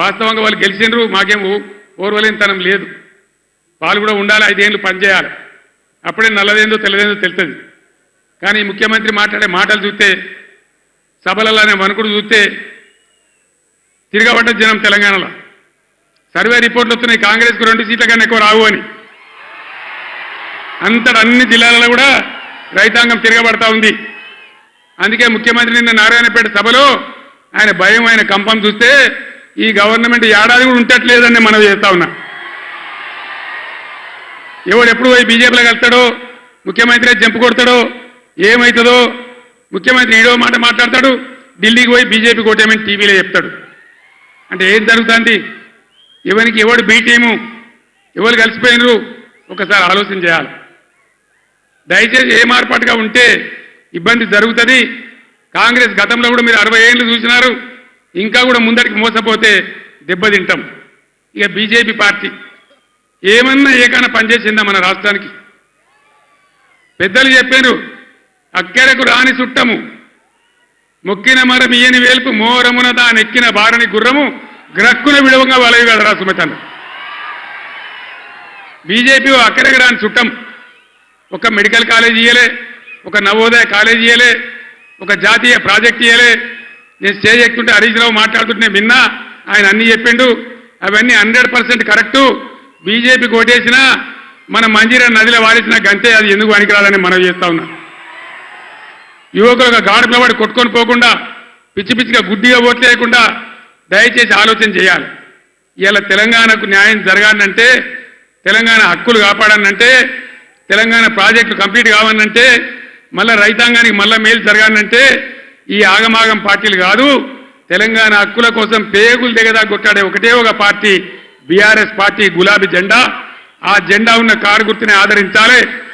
వాస్తవంగా వాళ్ళు గెలిచిండ్రు మాకేం ఓర్వలేనితనం లేదు. వాళ్ళు కూడా ఉండాలి ఐదేళ్ళు పనిచేయాలి. అప్పుడే నల్లదేందో తెల్లదేందో తెలుస్తుంది. కానీ ముఖ్యమంత్రి మాట్లాడే మాటలు చూస్తే సభలలోనే వణుకుడు చూస్తే తిరగబడ్డ జనం తెలంగాణలో. సర్వే రిపోర్ట్లు వస్తున్నాయి కాంగ్రెస్కు రెండు సీట్ల కన్నా ఎక్కువ రావు అని. అంతట అన్ని జిల్లాలలో కూడా రైతాంగం తిరగబడతా ఉంది. అందుకే ముఖ్యమంత్రి నిన్న నారాయణపేట సభలో ఆయన భయం ఆయన కంపం చూస్తే ఈ గవర్నమెంట్ ఏడాది కూడా ఉండట్లేదని మనం చేస్తా ఉన్నా. ఎవడు ఎప్పుడు పోయి బీజేపీలో వెళ్తాడో ముఖ్యమంత్రి జంపు కొడతాడో ఏమవుతుందో ముఖ్యమంత్రి ఏడో మాట మాట్లాడతాడు ఢిల్లీకి పోయి బీజేపీ కోటేమని టీవీలో చెప్తాడు. అంటే ఏం జరుగుతుంది? ఎవరికి ఎవడు బీటీము ఎవరు కలిసిపోయినరు? ఒకసారి ఆలోచన చేయాలి. దయచేసి ఏ మార్పాటుగా ఉంటే ఇబ్బంది జరుగుతుంది. కాంగ్రెస్ గతంలో కూడా మీరు అరవై ఏళ్ళు చూసినారు. ఇంకా కూడా ముందరికి మోసపోతే దెబ్బతింటాం. ఇక బీజేపీ పార్టీ ఏమన్నా ఏకైనా పనిచేసిందా మన రాష్ట్రానికి? పెద్దలు చెప్పారు అక్కెరకు రాని చుట్టము మొక్కిన మరం ఇయ్యని వేల్పు మోరమున దానెక్కిన బారని గుర్రము గ్రక్కున విడవంగా వలవి కదరా సుమతను బీజేపీ అక్కడికి రాని చుట్టం ఒక మెడికల్ కాలేజ్ ఇయ్యలే ఒక నవోదయ కాలేజ్ ఇయ్యలే ఒక జాతీయ ప్రాజెక్ట్ ఇయ్యలే నేను స్టేజ్ ఎక్కుతుంటే హరీష్ రావు మాట్లాడుతుంటే నేను విన్నా ఆయన అన్ని చెప్పిండు. అవన్నీ హండ్రెడ్ పర్సెంట్ కరెక్టు బీజేపీ కోటేసినా మన మంజీరా నదిలో వాడిసిన గంతే అది ఎందుకు పనికిరాదని మనం చేస్తా ఉన్నా. యువకులు గాడి పిల్లవాడు కొట్టుకొని పోకుండా పిచ్చి పిచ్చిగా గుడ్డిగా ఓట్లేయకుండా దయచేసి ఆలోచన చేయాలి. ఇలా తెలంగాణకు న్యాయం జరగాలంటే తెలంగాణ హక్కులు కాపాడాలంటే తెలంగాణ ప్రాజెక్టులు కంప్లీట్ కావాలంటే మళ్ళా రైతాంగానికి మళ్ళా మేలు జరగాలంటే ఈ ఆగమాగం పార్టీలు కాదు. తెలంగాణ హక్కుల కోసం పేగులు దిగదా కొట్టాడే ఒకటే ఒక పార్టీ బీఆర్ఎస్ పార్టీ గులాబీ జెండా. ఆ జెండా ఉన్న కారు గుర్తుని ఆదరించాలి.